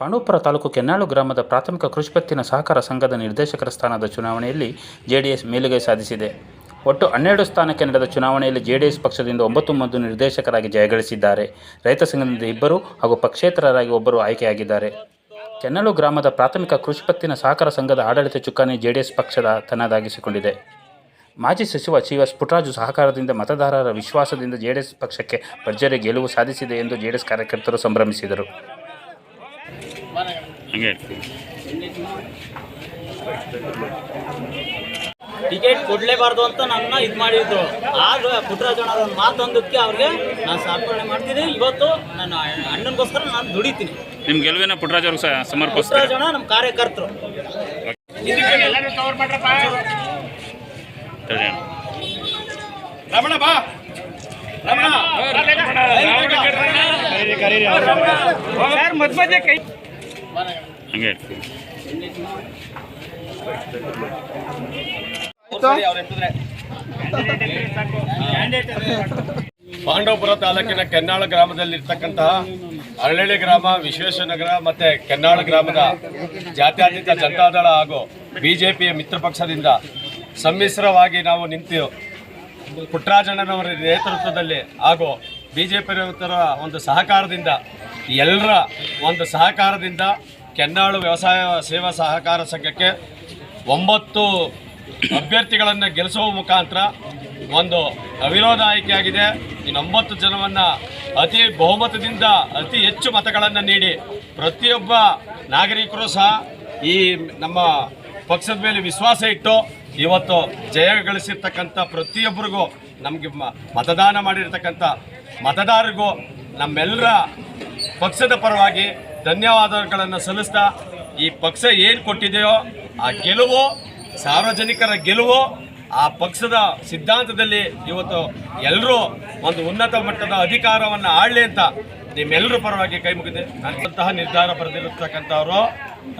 ಪಾಂಡವಪುರ ತಾಲೂಕು ಕೆನ್ನಾಳು ಗ್ರಾಮದ ಪ್ರಾಥಮಿಕ ಕೃಷಿ ಪತ್ತಿನ ಸಹಕಾರ ಸಂಘದ ನಿರ್ದೇಶಕರ ಸ್ಥಾನದ ಚುನಾವಣೆಯಲ್ಲಿ ಜೆಡಿಎಸ್ ಮೇಲುಗೈ ಸಾಧಿಸಿದೆ. ಒಟ್ಟು ಹನ್ನೆರಡು ಸ್ಥಾನಕ್ಕೆ ನಡೆದ ಚುನಾವಣೆಯಲ್ಲಿ ಜೆಡಿಎಸ್ ಪಕ್ಷದಿಂದ ಒಂಬತ್ತು ಮಂದಿ ನಿರ್ದೇಶಕರಾಗಿ ಜಯಗಳಿಸಿದ್ದಾರೆ. ರೈತ ಸಂಘದಿಂದ ಇಬ್ಬರು ಹಾಗೂ ಪಕ್ಷೇತರರಾಗಿ ಒಬ್ಬರು ಆಯ್ಕೆಯಾಗಿದ್ದಾರೆ. ಕೆನ್ನಾಳು ಗ್ರಾಮದ ಪ್ರಾಥಮಿಕ ಕೃಷಿ ಪತ್ತಿನ ಸಹಕಾರ ಸಂಘದ ಆಡಳಿತ ಚುಕ್ಕಾಣಿ ಜೆಡಿಎಸ್ ಪಕ್ಷದ ತನ್ನದಾಗಿಸಿಕೊಂಡಿದೆ. ಮಾಜಿ ಸಚಿವ ಸಿ ಎಸ್ ಪುಟ್ಟರಾಜು ಸಹಕಾರದಿಂದ ಮತದಾರರ ವಿಶ್ವಾಸದಿಂದ ಜೆಡಿಎಸ್ ಪಕ್ಷಕ್ಕೆ ಭರ್ಜರಿ ಗೆಲುವು ಸಾಧಿಸಿದೆ ಎಂದು ಜೆಡಿಎಸ್ ಕಾರ್ಯಕರ್ತರು ಸಂಭ್ರಮಿಸಿದರು. ಹಂಗೆ ಟಿಕೆಟ್ ಕೊಡಲೇಬಾರ್ದು ಅಂತ ನನ್ನ ಇದು ಮಾಡಿದ್ರು. ಆಗ ಪುಟ್ಟರಾಜಣ್ಣ ಒಂದು ಮಾತೊಂದಕ್ಕೆ ಅವ್ರಿಗೆ ನಾನು ಸಮರ್ಪಣೆ ಮಾಡ್ತೀನಿ. ಇವತ್ತು ನನ್ನ ಅಣ್ಣನಿಗೋಸ್ಕರ ನಾನು ದುಡಿತೀನಿ. ನಿಮ್ಮ ಗೆಲುವಿನ ಪುಟ್ಟರಾಜ್ ಅವ್ರಿಗೆ ಸ- ಸಮರ್ಪಿಸ್ತಾರೆ? ಪುಟ್ಟರಾಜಣ್ಣ ನಮ್ಮ ಕಾರ್ಯಕರ್ತರು. ರಮಣ ಬಾ. ರಮಣ. ಸರ್ ಮಧ್ಯ ಮಧ್ಯ ಕೈ ಹಂಗೆ ಪಾಂಡವಪುರ ತಾಲೂಕಿನ ಕೆನ್ನಾಳ ಗ್ರಾಮದಲ್ಲಿರ್ತಕ್ಕಂತಹ ಅರಳಳ್ಳಿ ಗ್ರಾಮ ವಿಶ್ವೇಶ್ವರನಗರ ಮತ್ತೆ ಕೆನ್ನಾಳ ಗ್ರಾಮದ ಜಾತ್ಯತೀತ ಜನತಾದಳ ಹಾಗೂ ಬಿಜೆಪಿಯ ಮಿತ್ರ ಪಕ್ಷದಿಂದ ಸಮ್ಮಿಶ್ರವಾಗಿ ನಾವು ನಿಂತು ಪುಟ್ಟರಾಜಣ್ಣನವರ ನೇತೃತ್ವದಲ್ಲಿ ಹಾಗೂ ಬಿಜೆಪಿಯವರ ಒಂದು ಸಹಕಾರದಿಂದ ಎಲ್ಲರ ಒಂದು ಸಹಕಾರದಿಂದ ಕೆನ್ನಾಳು ವ್ಯವಸಾಯ ಸೇವಾ ಸಹಕಾರ ಸಂಘಕ್ಕೆ ಒಂಬತ್ತು ಅಭ್ಯರ್ಥಿಗಳನ್ನು ಗೆಲ್ಲಿಸುವ ಮುಖಾಂತರ ಒಂದು ಅವಿರೋಧ ಆಯ್ಕೆಯಾಗಿದೆ ಇನ್ನೊಂಬತ್ತು ಜನವನ್ನು ಅತಿ ಬಹುಮತದಿಂದ ಅತಿ ಹೆಚ್ಚು ಮತಗಳನ್ನು ನೀಡಿ ಪ್ರತಿಯೊಬ್ಬ ನಾಗರಿಕರು ಸಹ ಈ ನಮ್ಮ ಪಕ್ಷದ ಮೇಲೆ ವಿಶ್ವಾಸ ಇಟ್ಟು ಇವತ್ತು ಜಯ ಗಳಿಸಿರ್ತಕ್ಕಂಥ ಪ್ರತಿಯೊಬ್ಬರಿಗೂ ನಮಗೆ ಮತದಾನ ಮಾಡಿರ್ತಕ್ಕಂಥ ಮತದಾರರಿಗೂ ನಮ್ಮೆಲ್ಲರ ಪಕ್ಷದ ಪರವಾಗಿ ಧನ್ಯವಾದಗಳನ್ನು ಸಲ್ಲಿಸ್ತಾ ಈ ಪಕ್ಷ ಏನು ಕೊಟ್ಟಿದೆಯೋ ಆ ಗೆಲುವು, ಸಾರ್ವಜನಿಕರ ಗೆಲುವು, ಆ ಪಕ್ಷದ ಸಿದ್ಧಾಂತದಲ್ಲಿ ಇವತ್ತು ಎಲ್ಲರೂ ಒಂದು ಉನ್ನತ ಮಟ್ಟದ ಅಧಿಕಾರವನ್ನು ಆಡಲಿ ಅಂತ ನಿಮ್ಮೆಲ್ಲರ ಪರವಾಗಿ ಕೈ ಮುಗಿದೆ. ಅಂತಹ ನಿರ್ಧಾರ ಬರೆದಿರತಕ್ಕಂಥವರು,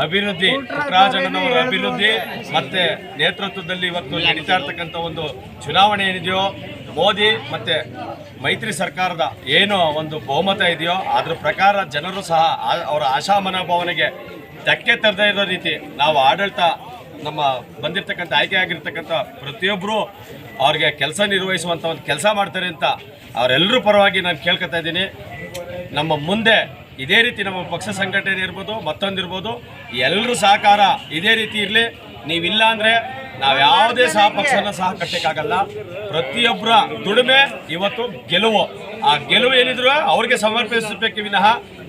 ಅಭಿವೃದ್ಧಿ ಪುಟ್ಟರಾಜಣ್ಣನವರ ಅಭಿವೃದ್ಧಿ, ಮತ್ತೆ ನೇತೃತ್ವದಲ್ಲಿ ಇವತ್ತು ನಡೀತಾ ಇರ್ತಕ್ಕಂಥ ಒಂದು ಚುನಾವಣೆ ಏನಿದೆಯೋ ಮೋದಿ ಮತ್ತೆ ಮೈತ್ರಿ ಸರ್ಕಾರದ ಏನು ಒಂದು ಬಹುಮತ ಇದೆಯೋ, ಅದ್ರ ಪ್ರಕಾರ ಜನರು ಸಹ ಅವರ ಆಶಾ ಮನೋಭಾವನೆಗೆ ಧಕ್ಕೆ ತರದೇ ಇರೋ ರೀತಿ ನಾವು ಆಡಳಿತ ನಮ್ಮ ಬಂದಿರತಕ್ಕಂಥ ಆಯ್ಕೆ ಆಗಿರ್ತಕ್ಕಂಥ ಪ್ರತಿಯೊಬ್ಬರು ಅವ್ರಿಗೆ ಕೆಲಸ ನಿರ್ವಹಿಸುವಂಥ ಒಂದು ಕೆಲಸ ಮಾಡ್ತಾರೆ ಅಂತ ಅವರೆಲ್ಲರೂ ಪರವಾಗಿ ನಾನು ಕೇಳ್ಕೊತಾ ಇದ್ದೀನಿ. ನಮ್ಮ ಮುಂದೆ ಇದೇ ರೀತಿ ನಮ್ಮ ಪಕ್ಷ ಸಂಘಟನೆ ಇರ್ಬೋದು, ಮತ್ತೊಂದಿರ್ಬೋದು, ಎಲ್ಲರೂ ಸಹಕಾರ ಇದೇ ರೀತಿ ಇರಲಿ. ನೀವಿಲ್ಲ ಅಂದರೆ ನಾವು ಯಾವುದೇ ಸಹ ಪಕ್ಷನ ಸಹ ಕಟ್ಟಕ್ಕಾಗಲ್ಲ ಪ್ರತಿಯೊಬ್ಬರ ದುಡಿಮೆ, ಇವತ್ತು ಗೆಲುವು. ಆ ಗೆಲುವು ಏನಿದ್ರು ಅವ್ರಿಗೆ ಸಮರ್ಪಿಸಬೇಕು ವಿನಃ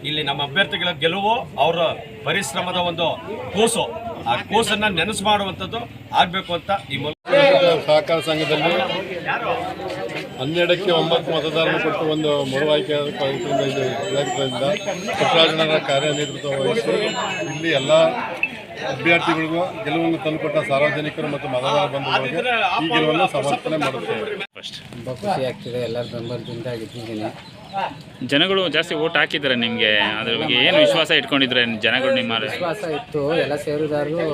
ಇಲ್ಲಿ ನಮ್ಮ ಅಭ್ಯರ್ಥಿಗಳ ಗೆಲುವು, ಅವರ ಪರಿಶ್ರಮದ ಒಂದು ಕೂಸು. ಆ ಕೂಸನ್ನ ನೆನಸು ಮಾಡುವಂಥದ್ದು ಆಗಬೇಕು ಅಂತ ಈ ಮೂಲಕ ಸಹಕಾರ ಸಂಘದಲ್ಲಿ ಹನ್ನೆರಡಕ್ಕೆ ಒಂಬತ್ತು ಮತದಾರರು ಕೊಟ್ಟು ಒಂದು ಮರು ಆಯ್ಕೆ ಆಗಿದ್ದರಿಂದ ಇದು. ಇದಾಗಿದ್ದರಿಂದ ವಹಿಸಿ ಇಲ್ಲಿ ಎಲ್ಲ ಅಭ್ಯರ್ಥಿಗಳಿಗೂ ಗೆಲುವನ್ನು ತಂದುಕೊಟ್ಟ ಸಾರ್ವಜನಿಕರು ಮತ್ತು ಮತದಾರ ಬಂಧುಗಳಿಗೆ ಈ ಗೆಲುವನ್ನು ಸಮರ್ಥನೆ ಮಾಡುತ್ತೇವೆ. ಫಸ್ಟ್ ತುಂಬ ಖುಷಿ ಆಗ್ತಿದೆ ಎಲ್ಲರ ಬೆಂಬಲದಿಂದ ಗೆದ್ದಿದ್ದೀನಿ. ಜನಗಳು ಜಾಸ್ತಿ ಓಟ್ ಹಾಕಿದ್ದಾರೆ ನಿಮಗೆ ಅದ್ರ ಬಗ್ಗೆ ಏನು ವಿಶ್ವಾಸ ಇಟ್ಕೊಂಡಿದ್ರೆ ಜನಗಳು ನಿಮ್ಮ ವಿಶ್ವಾಸ ಇತ್ತು ಎಲ್ಲ ಸೇರುದಾರರು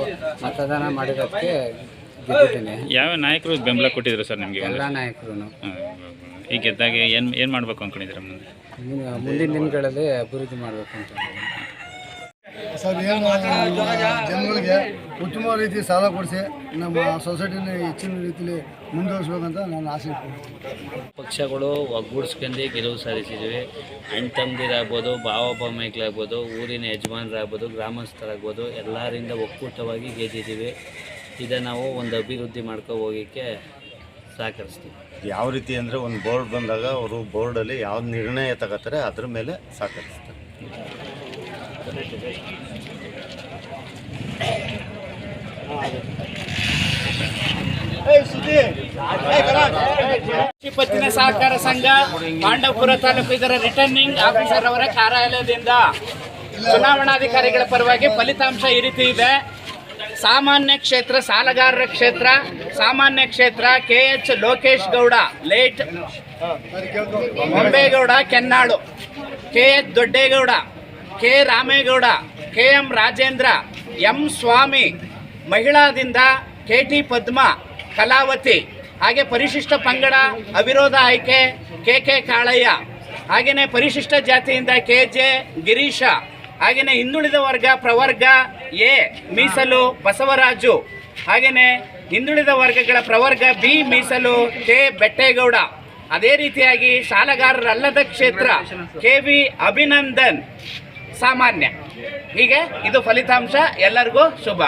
ಮತದಾನ ಮಾಡಿದಕ್ಕೆ ಗೆದ್ದಿದ್ದೀನಿ. ಯಾವ ನಾಯಕರು ಬೆಂಬಲ ಕೊಟ್ಟಿದ್ರು ಸರ್ ನಿಮಗೆ? ಎಲ್ಲ ನಾಯಕರು ಈಗ ಗೆದ್ದಾಗ ಏನು ಏನು ಮಾಡ್ಬೇಕು ಅನ್ಕೊಂಡಿದ್ರೆ ಮುಂದೆ? ಮುಂದಿನ ದಿನಗಳಲ್ಲಿ ಅಭಿವೃದ್ಧಿ ಮಾಡಬೇಕು ಅಂತ. ಸರ್ ಏನು ಜನಗಳಿಗೆ ಉತ್ತಮ ರೀತಿ ಸಾಲ ಕೊಡಿಸಿ ನಮ್ಮ ಸೊಸೈಟಿನ ಹೆಚ್ಚಿನ ರೀತಿಯಲ್ಲಿ ಮುಂದುವರಿಸ್ಬೇಕಂತ ನಾನು ಆಸೆ. ಪಕ್ಷಗಳು ಒಗ್ಗೂಡಿಸ್ಕೊಂಡು ಗೆಲುವು ಸಾಧಿಸಿದ್ವಿ. ಅಣ್ಣ ತಮ್ಮದಿರಾಗ್ಬೋದು ಭಾವ ಊರಿನ ಯಜಮಾನರಾಗ್ಬೋದು ಗ್ರಾಮಸ್ಥರಾಗ್ಬೋದು ಎಲ್ಲರಿಂದ ಒಕ್ಕೂಟವಾಗಿ ಗೆದ್ದಿದ್ದೀವಿ. ಇದನ್ನು ನಾವು ಒಂದು ಅಭಿವೃದ್ಧಿ ಮಾಡ್ಕೊ ಹೋಗೋಕ್ಕೆ ಸಹಕರಿಸ್ತೀವಿ. ಯಾವ ರೀತಿ ಅಂದರೆ ಒಂದು ಬೋರ್ಡ್ ಬಂದಾಗ ಅವರು ಬೋರ್ಡಲ್ಲಿ ಯಾವ ನಿರ್ಣಯ ತಗೋತಾರೆ ಅದ್ರ ಮೇಲೆ ಸಹಕರಿಸ್ತಾರೆ. ಪತ್ತಿನ ಸಹಕಾರ ಸಂಘ ಪಾಂಡವಪುರ ತಾಲೂಕು ಇದರ ರಿಟರ್ನಿಂಗ್ ಆಫೀಸರ್ ಅವರ ಕಾರ್ಯಾಲಯದಿಂದ ಚುನಾವಣಾಧಿಕಾರಿಗಳ ಪರವಾಗಿ ಫಲಿತಾಂಶ ಈ ರೀತಿ ಇದೆ. ಸಾಮಾನ್ಯ ಕ್ಷೇತ್ರ, ಸಾಲಗಾರರ ಕ್ಷೇತ್ರ, ಸಾಮಾನ್ಯ ಕ್ಷೇತ್ರ K H Lokesh Gowda, late, Bombegowda, Kennalu K H Doddegowda K Ramegowda, K M Rajendra, M Swamy, ಮಹಿಳಾದಿಂದ K T Padma Kalavathi. ಹಾಗೆ ಪರಿಶಿಷ್ಟ ಪಂಗಡ, ಅವಿರೋಧ ಆಯ್ಕೆ, ಕೆ ಕೆ ಕಾಳಯ್ಯ. ಹಾಗೆಯೇ ಪರಿಶಿಷ್ಟ ಜಾತಿಯಿಂದ ಕೆ ಜೆ ಗಿರೀಶ. ಹಾಗೆಯೇ ಹಿಂದುಳಿದ ವರ್ಗ ಪ್ರವರ್ಗ ಎ, ಮೀಸಲು, ಬಸವರಾಜು. ಹಾಗೆಯೇ ಹಿಂದುಳಿದ ವರ್ಗಗಳ ಪ್ರವರ್ಗ ಬಿ, ಮೀಸಲು, ಕೆ ಬೆಟ್ಟೇಗೌಡ. ಅದೇ ರೀತಿಯಾಗಿ ಸಾಲಗಾರರಲ್ಲದ ಕ್ಷೇತ್ರ ಕೆ ವಿ ಅಭಿನಂದನ್. ಸಾಮಾನ್ಯ. ಹೀಗೆ ಇದು ಫಲಿತಾಂಶ. ಎಲ್ಲರಿಗೂ ಶುಭ.